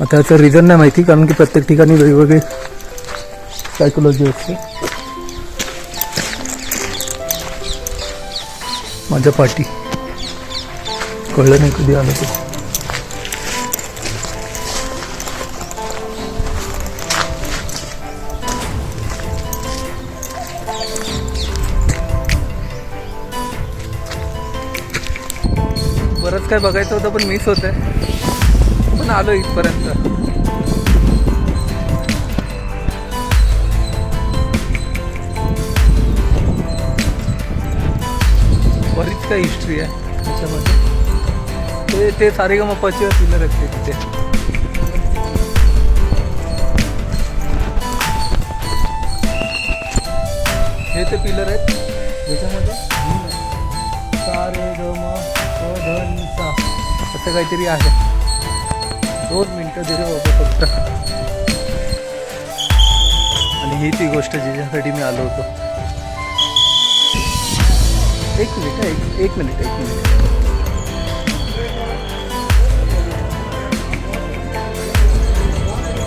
आता याचं रिझन नाही माहिती कारण की प्रत्येक ठिकाणी वेगवेगळी सायकोलॉजी असते. माझ्या पाठी. कळलं नाही कधी आलं ते. बरंच काय बघायचं होतं पण मिस होत आहे आलो इथपर्यंत. बरीच काही हिस्ट्री आहे त्याच्यामध्ये. ते ते सारे ग मपाची पिलर आहेत ते तिथे. हे ते पिलर आहेत. ज्याच्यामध्ये सारे ग म ध सा असं काहीतरी आहे. दोन मिनटं दिले बाबा फक्त आणि ही ती गोष्ट जिच्यासाठी मी आलो होतो. एक मिनिट एक एक मिनिट एक मिनिट.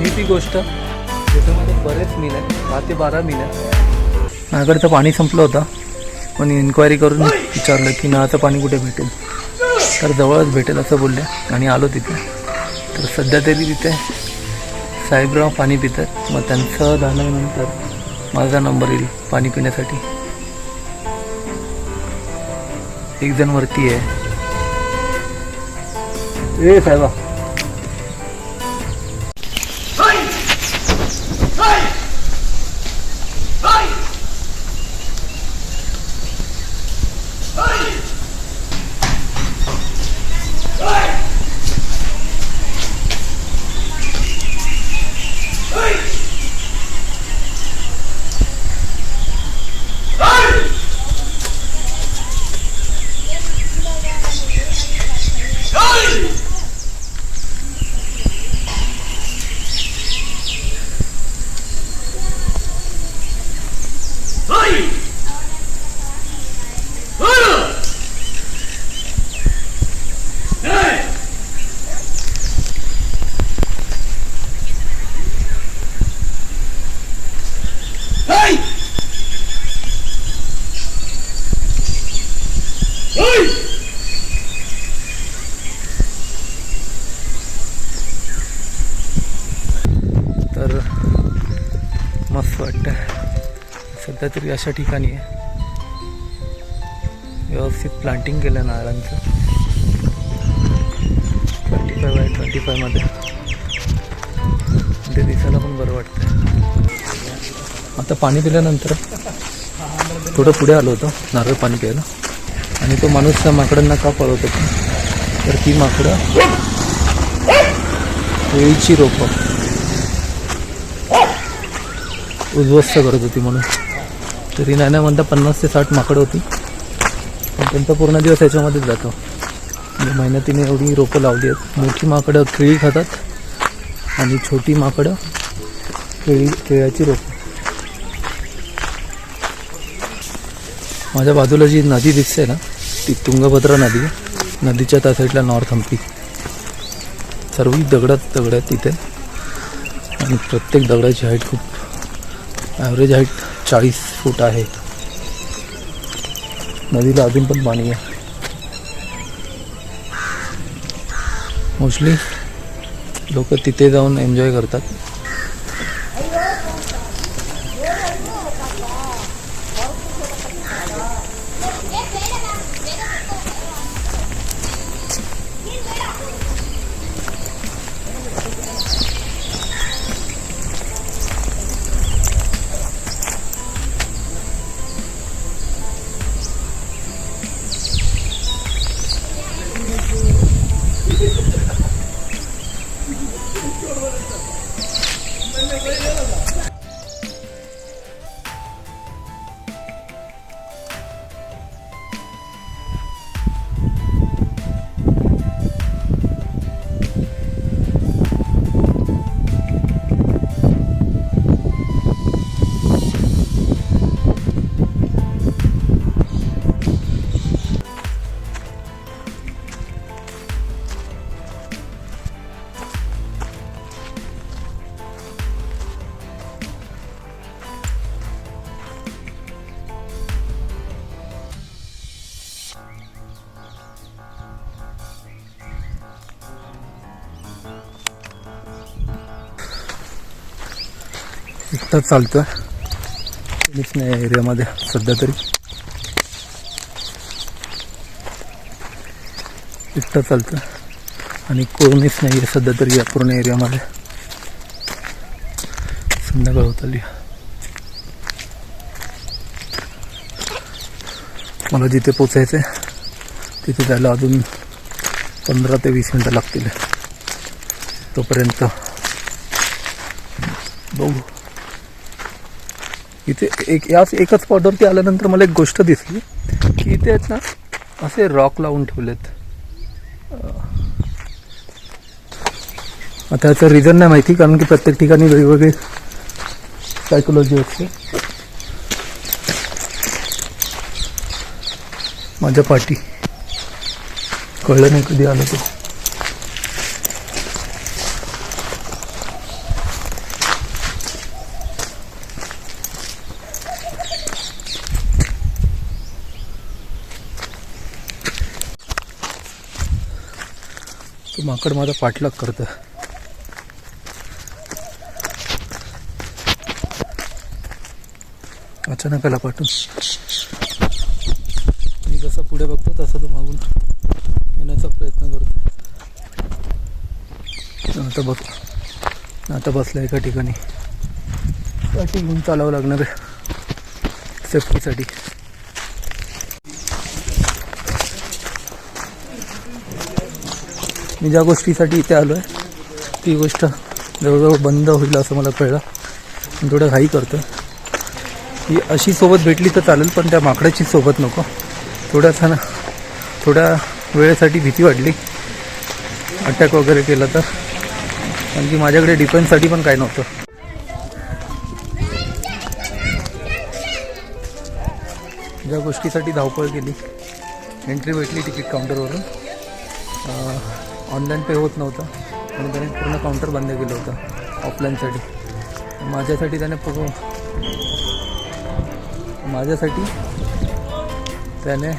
ही ती गोष्ट ज्याच्यामध्ये बरेच मीन आहेत दहा ते बारा मीन आहेत माझ्याकडे तर पाणी संपलं होतं. पण इन्क्वायरी करून विचारलं की नळाचं पाणी कुठे भेटेल? तर जवळच भेटेल असं बोलले आणि आलो तिथे. तर सध्या तरी तिथे साहेबराव पाणी पितात. मग त्यांचं झाल्यानंतर माझा नंबर येईल पाणी पिण्यासाठी. एक जण वरती आहे. ए साहेबा. असं वाटतं सध्या तरी अशा ठिकाणी आहे. व्यवस्थित प्लांटिंग केलं नारळांचं. ट्वेंटी फाय बाय ट्वेंटी फायमध्ये ते दिसायला पण बरं वाटतं आता पाणी पिल्यानंतर थोडं पुढे आलो होतो नारळ पाणी प्यायला. आणि तो माणूस त्या माकडांना का पळवत होता? तर ती माकडं केळीची रोपं. उद्ध्वस्त करत होती म्हणून. तरी नाही नाही म्हणता पन्नास ते साठ माकडं होती. पण त्यांचा पूर्ण दिवस याच्यामध्येच जातो. म्हणजे मेहनतीने एवढी रोपं लावली आहेत. मोठी माकडं केळी खातात. आणि छोटी माकडं केळी केळ्याची रोपं. माझ्या बाजूला जी नदी दिसते ना ती तुंगभद्रा नदी नदीच्या त्या साईडला नॉर्थ हम्पी. सर्व दगडात दगड आहेत तिथे. आणि प्रत्येक दगडाची हाईट खूप ॲव्हरेज हाईट चाळीस फूट आहे. नदीला अजून पण पाणी आहे. मोस्टली लोक तिथे जाऊन एन्जॉय करतात. एकटाच चालतोय. कोणीच नाही एरियामध्ये सध्या तरी. एकटा चालतोय. आणि कोणीच नाही आहे सध्या तरी या पूर्ण एरियामध्ये संध्याकाळ होत आली मला जिथे पोचायचं आहे तिथे जायला अजून पंधरा ते वीस मिनटं लागतील. तोपर्यंत बघू. इथे एक याच एकाच स्पॉटवरती आल्यानंतर मला एक गोष्ट दिसली की इथे आहेत ना असे रॉक लावून ठेवलेत. आता याचं रिझन नाही माहिती कारण की प्रत्येक ठिकाणी वेगवेगळी सायकोलॉजी असते. माझ्या पाठी कळलं नाही कधी आलं तो. तो माकड माझा पाठलाग करतं. अचानक आला पाठून. मी जसं पुढे बघतो तसं तो मागून येण्याचा प्रयत्न करतो. आता बघ. आता बसला एका ठिकाणी. पाठी घेऊन चालावं लागणार आहे. सेफ्टीसाठी मी ज्या गोष्टीसाठी इथे आलो आहे ती गोष्ट जवळजवळ बंद होईल असं मला कळलं. थोडं घाई करतो ही अशी सोबत भेटली तर चालेल पण त्या माकडाची सोबत नको. थोड्यासा ना थोड्या वेळेसाठी भीती वाटली. अटॅक वगैरे केला तर. कारण की माझ्याकडे डिफेन्ससाठी पण काय नव्हतं. ज्या गोष्टीसाठी धावपळ केली एंट्री भेटली तिकीट काउंटरवरून. ऑनलाईन पे होत नव्हतं. आणि त्याने पूर्ण काउंटर बंद केलं होतं ऑफलाईनसाठी. माझ्यासाठी त्याने पूर्ण माझ्यासाठी त्याने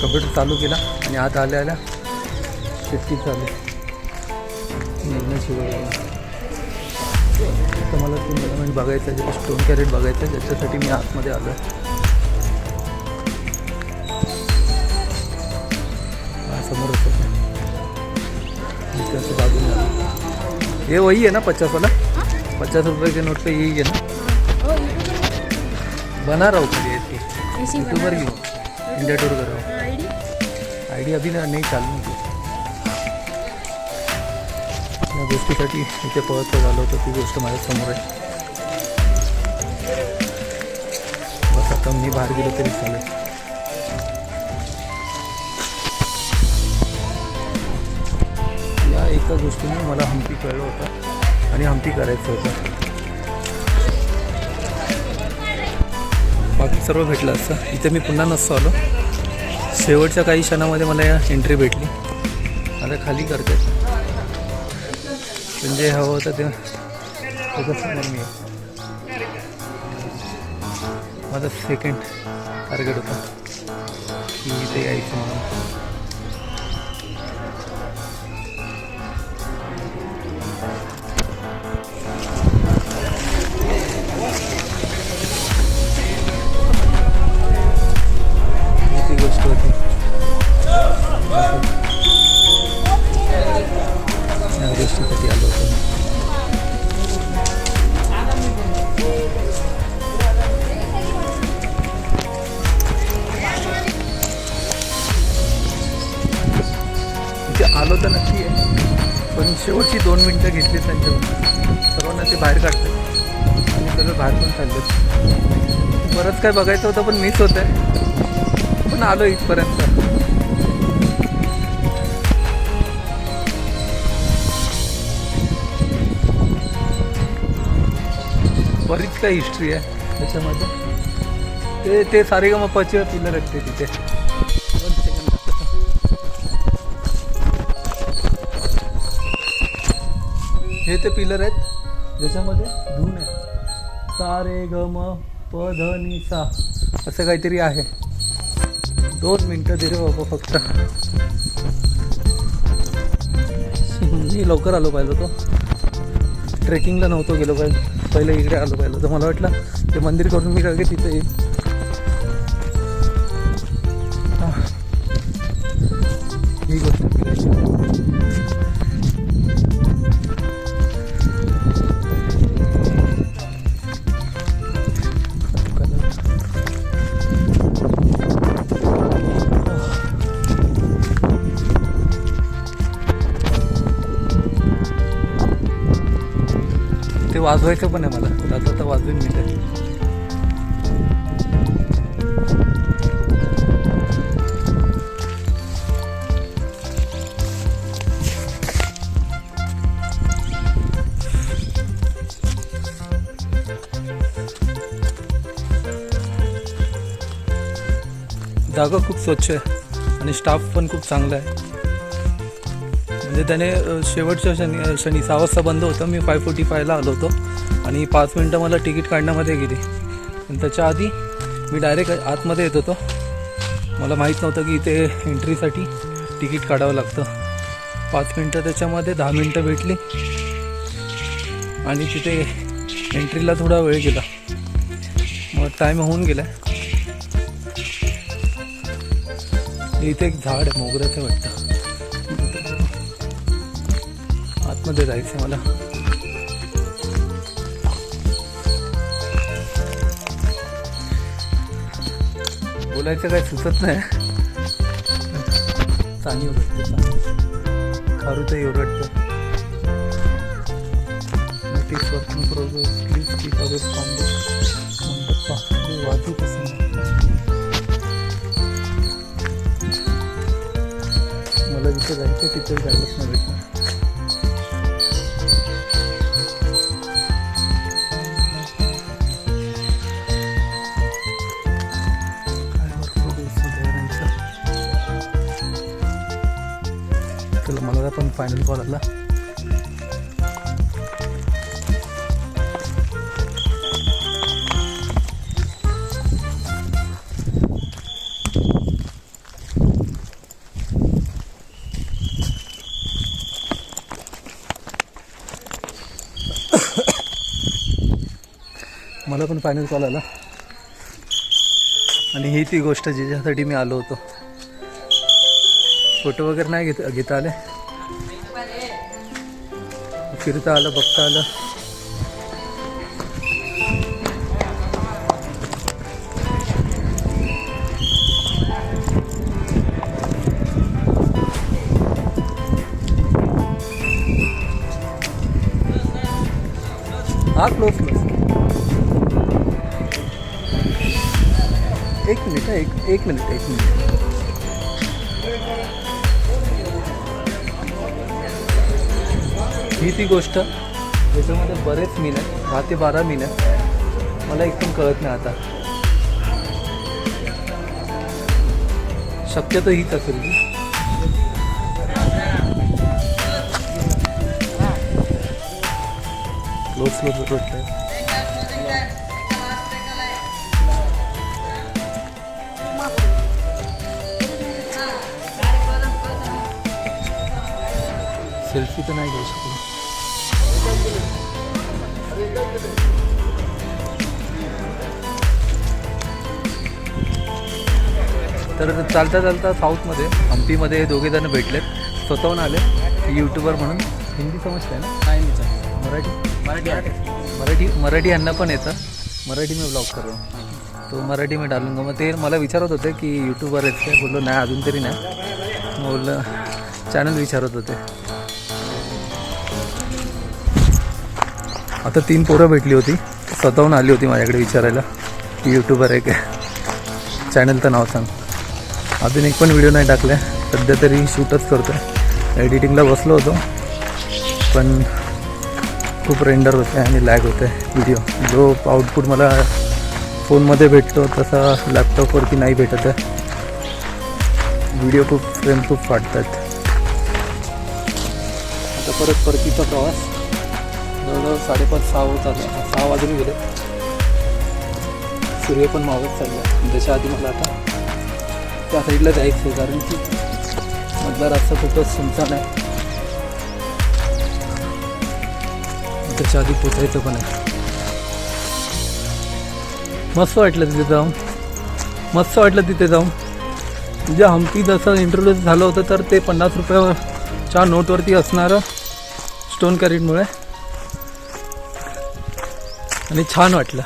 कम्प्युटर चालू केला आणि आत आल्या आल्या शिट्टी चालू. निघण्याशिवाय तर मला ते एलिमेंट बघायचं आहे स्टोन कॅरेट बघायचं आहे ज्याच्यासाठी मी आतमध्ये आलो आहे. समोरच होतं त्याच्या बाजूने आलो. ये वही है ना पचास वाला? पचास रुपये के नोट पे यही है ना? बना रहा हूँ मुझे इसकी यूट्यूबर की हूँ। इंडिया टूर कर रहा हूँ। आईडी अभी ना नहीं चालू नाही या गोष्टीसाठी इथे पळत झालं होतं ती गोष्ट माझ्यासमोर आहे बस आता मी बाहेर गेलो तरी चालेल या एका गोष्टीने मला हम्पी कळलं होतं आणि हम्पी करायचं होतं. बाकी सर्व भेटलं असतं. इथे मी पुन्हा नसतो आलो. शेवटच्या काही क्षणामध्ये मला या एंट्री भेटली. आता खाली करते. म्हणजे हवं होतं ते त्याच्यासमोर मी आहे. माझा सेकंड टार्गेट होता. की इथे यायचं म्हणून. काय बघायचं होतं पण मिस होत आहे पण आलो इथपर्यंत. बरीच काही हिस्ट्री आहे त्याच्यामध्ये. ते ते सारे ग पिलर आहेत ते तिथे. हे ते पिलर आहेत. ज्याच्यामध्ये धून आहे सा रे ग म प ध नि सा असं काहीतरी आहे. दोन मिनटं दे रे बाबा फक्त. मी लवकर आलो पाहिजे तो ट्रेकिंगला नव्हतो गेलो पाहिजे पहिले इकडे आलो पाहिजे तर मला वाटलं ते मंदिर करून मी काय तिथे येईल ही गोष्ट ते वाजवायचं पण आहे मला. त्याचं तर वाजवीन मी जागा खूप स्वच्छ आहे आणि स्टाफ पण खूप चांगला आहे. म्हणजे त्याने शेवटच्या शनी शनी सहा वाजता बंद होतं. मी फाय फोर्टी फायला आलो होतो. आणि पाच मिनटं मला तिकीट काढण्यामध्ये गेली. आणि त्याच्या आधी मी डायरेक्ट आतमध्ये येत होतो. मला माहीत नव्हतं की इथे एंट्रीसाठी तिकीट काढावं लागतं. पाच मिनटं त्याच्यामध्ये दहा मिनटं भेटली. आणि तिथे एंट्रीला थोडा वेळ गेला. मग टाईम होऊन गेला. इथे एक झाड आहे मोगऱ्याचं वाटतं. आतमध्ये जायचं मला. बोलायचं काय सुचत नाही. चांगली वाटते चांगली खारू तर ओरडतं notice working progress please keep away from the वाचू कसं मला जिथे जायचं तिथे जायलाच नाही चला मला पण फायनल कॉल आला. मला पण फायनल कॉल आला. आणि ही ती गोष्ट ज्याच्यासाठी मी आलो होतो. फोटो वगैरे नाही घेत घेता आले. फिरता आलं बघता आलं. हा क्लोज क्लोज एक मिनिट एक एक मिनिट एक मिनिट. ही ती गोष्ट. ज्याच्यामध्ये बरेच मीन आहेत दहा ते बारा मीन आहेत मला एकदम कळत नाही आता. शक्यतो हीच असेल ती सेल्फी तर नाही घेऊ शकलो तर चालता चालता साऊथमध्ये हम्पीमध्ये हे दोघे जण भेटलेत. स्वतःहून आले. यूट्यूबर म्हणून. हिंदी समजते ना? मराठी? मराठी मराठी मराठी यांना पण येतं. मराठी मी ब्लॉग करतो तो मराठी मी डालून मग ते मला विचारत होते की यूट्यूबर आहेत काय? बोललो नाही अजून तरी नाही. मग बोललं चॅनल विचारत होते. आता तीन पोरं भेटली होती. स्वतःहून आली होती माझ्याकडे विचारायला. की यूट्यूबर आहे काय? चॅनलचं नाव सांग. अजून एक पण व्हिडिओ नाही टाकल्या. सध्या तरी शूटच करतो एडिटिंगला बसलो होतो. पण खूप रेंडर होते आणि लॅग होते व्हिडिओ जो आउटपुट मला फोनमध्ये भेटतो तसा लॅपटॉपवरती नाही भेटत आहे. व्हिडिओ खूप फ्रेम खूप फाटतात. आता परत परतीचा प्रवास. जवळजवळ साडेपाच सहा होत आला. सहा वाजून गेले. सूर्य पण मावत चालला त्याच्या आधी मला आता त्या साईडला जायचं आहे कारण की मधला रस्ता खूपच सुनसान आहे. त्याच्या आधी पोचायचं पण आहे. मस्त वाटलं तिथे जाऊन. मस्त वाटलं तिथे जाऊन. म्हणजे हम्पी जसं इंट्रोड्यूस झालं होतं तर ते पन्नास रुपयाच्या नोटवरती असणारं स्टोन करीटमुळे आणि छान वाटलं.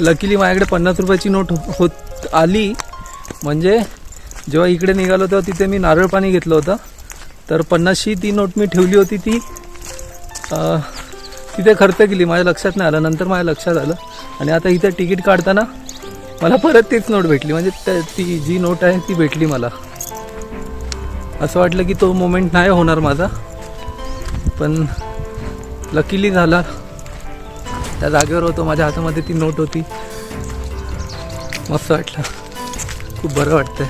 लकीली माझ्याकडे पन्नास रुपयाची नोट हो- होत आली. म्हणजे जेव्हा इकडे निघालो तेव्हा तिथे मी नारळ पाणी घेतलं होतं. तर पन्नासशी ती नोट मी ठेवली होती ती तिथे खर्च केली. माझ्या लक्षात नाही आलं. नंतर माझ्या लक्षात आलं. आणि आता इथे तिकीट काढताना मला परत तीच नोट भेटली. म्हणजे त्या- ती जी नोट आहे ती भेटली मला. असं वाटलं की तो मोमेंट नाही होणार माझा. पण लकीली झाला. त्या जागेवर होतो. माझ्या हातामध्ये ती नोट होती. मस्त वाटलं. खूप बरं वाटतंय.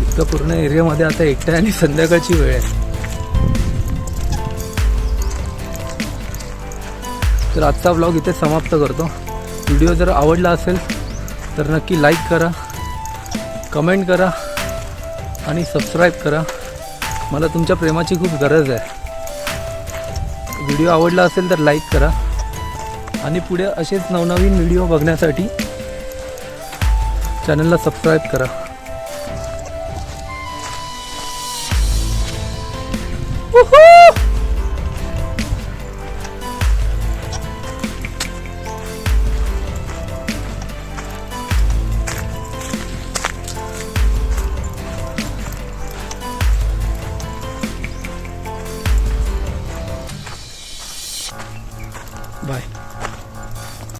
इतकं पूर्ण एरियामध्ये आता एकट्या आणि संध्याकाळची वेळ आहे. तर आजचा ब्लॉग इथे समाप्त करतो. व्हिडिओ जर आवडला असेल तर नक्की लाईक करा कमेंट करा आणि सबस्क्राईब करा. मला तुमच्या प्रेमाची खूप गरज आहे. व्हिडिओ आवडला असेल तर लाईक करा. आणि पुढे असेच नवनवीन व्हिडिओ बघण्यासाठी चॅनलला सबस्क्राईब करा. Woohoo!